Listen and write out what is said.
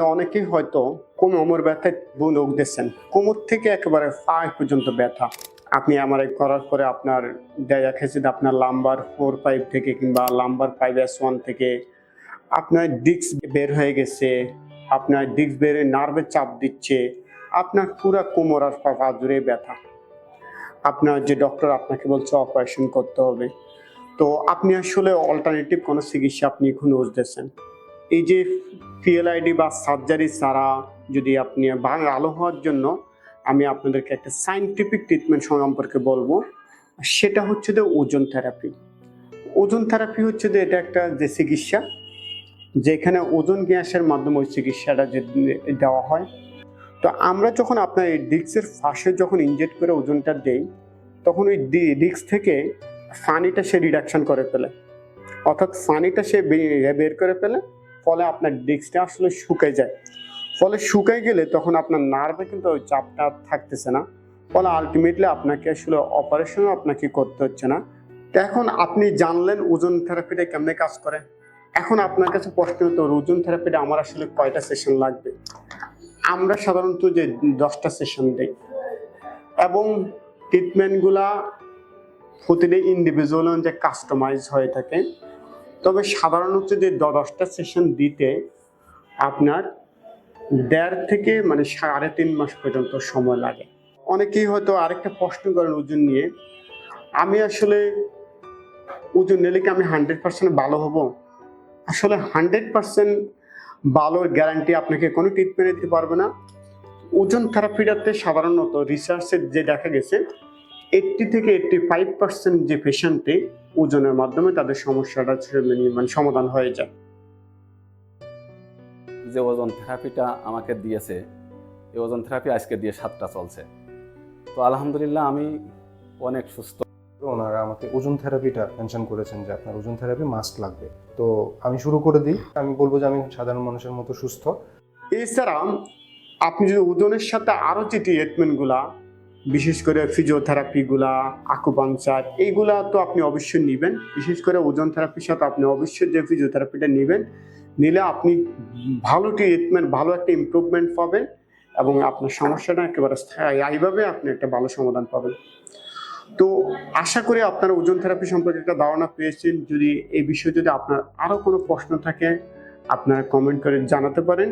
অনেকেই হয়তো কোমর ব্যথায় ভোগ দিচ্ছেন কোমর থেকে একেবারে পায়ে পর্যন্ত ব্যথা। আপনি আমার করার পরে আপনার দেখা গেছে যে আপনার লাম্বার ফোর ফাইভ থেকে কিংবা লাম্বার ফাইভ এস ওয়ান থেকে আপনার ডিস্ক বের হয়ে গেছে, আপনার ডিস্ক বেড়ে নার্ভে চাপ দিচ্ছে, আপনার পুরা কোমর আর পা পা জুড়ে ব্যথা। আপনার যে ডক্টর আপনাকে বলছে অপারেশন করতে হবে। তো আপনি আসলে অল্টারনেটিভ কোনো চিকিৎসা আপনি খুঁজতেছেন। এই যে পিএলআইডি বা সার্জারি ছাড়া যদি আপনি ভালো হওয়ার জন্য আমি আপনাদেরকে একটা সাইন্টিফিক ট্রিটমেন্ট সম্পর্কে বলব। সেটা হচ্ছে যে ওজন থেরাপি ওজন থেরাপি হচ্ছে যে এটা একটা যে চিকিৎসা, যেখানে ওজন গ্যাসের মাধ্যমে ওই চিকিৎসাটা যে দেওয়া হয়। তো আমরা যখন আপনার এই ডিস্কের ফাঁসে যখন ইনজেক্ট করে ওজনটা দেই, তখন ওই ডিস্ক থেকে ফানিটা সে রিডাকশন করে ফেলে। অর্থাৎ ফানিটা সে বের করে ফেলে ফলে আপনার ডিস্কটা আসলে শুকায় যায়। ফলে শুকায় গেলে তখন আপনার নার্ভে কিন্তু ওই চাপটা থাকতেছে না। ফলে আলটিমেটলি আপনাকে আসলে অপারেশনও আপনাকে করতে হচ্ছে না। এখন আপনি জানলেন ওজন থেরাপিটা কেমনে কাজ করে? এখন আপনার কাছে প্রশ্ন হতো ওজন থেরাপিটা আমার আসলে কয়টা সেশন লাগবে? আমরা সাধারণত যে দশটা সেশন দেই। এবং ট্রিটমেন্টগুলা প্রতিটি ইন্ডিভিজুয়াল যে কাস্টমাইজ হয়ে থাকে তবে সাধারণত যে দশটা সেশন দিতে আপনার দেড় থেকে মানে সাড়ে তিন মাস পর্যন্ত সময় লাগে। অনেকেই হয়তো আরেকটা প্রশ্ন করেন ওজন নিয়ে, আমি আসলে ওজন নিলে কি আমি হান্ড্রেড পার্সেন্ট ভালো হব? আসলে হান্ড্রেড পার্সেন্ট ভালোর গ্যারান্টি আপনাকে কোনো ট্রিটমেন্ট দিতে পারবে না। ওজন থেরাপিটাতে সাধারণত রিসার্চে যে দেখা গেছে এইটটি থেকে এইটটি ফাইভ পার্সেন্ট যে পেশেন্টে ওজনের মাধ্যমে তাদের সমস্যাটা মানে সমাধান হয়ে যায়। যে ওজন থেরাপিটা আমাকে দিয়েছে এই ওজন থেরাপি আজকে দিয়ে সাতটা চলছে। তো আলহামদুলিল্লাহ আমি অনেক সুস্থ। ওনারা আমাকে ওজন থেরাপিটা মেনশন করেছেন যে আপনার ওজন থেরাপি মাস্ট লাগবে। তো আমি শুরু করে দিই। আমি বলব যে আমি সাধারণ মানুষের মতো সুস্থ। এছাড়া আপনি যদি ওজনের সাথে আরও যে ট্রিটমেন্টগুলা বিশেষ করে ফিজিওথেরাপিগুলা আকুপাংচার এইগুলা তো আপনি অবশ্যই নেবেন। বিশেষ করে ওজন থেরাপির সাথে আপনি অবশ্যই যে ফিজিওথেরাপিটা নেবেন, নিলে আপনি ভালো ট্রিটমেন্ট ভালো একটা ইমপ্রুভমেন্ট পাবেন এবং আপনার সমস্যাটা একেবারে স্থায়ীভাবে আপনি একটা ভালো সমাধান পাবেন। তো আশা করি আপনার ওজন থেরাপি সম্পর্কে একটা ধারণা পেয়েছেন। যদি এই বিষয়ে যদি আপনার আরও কোনো প্রশ্ন থাকে, আপনারা কমেন্ট করে জানাতে পারেন।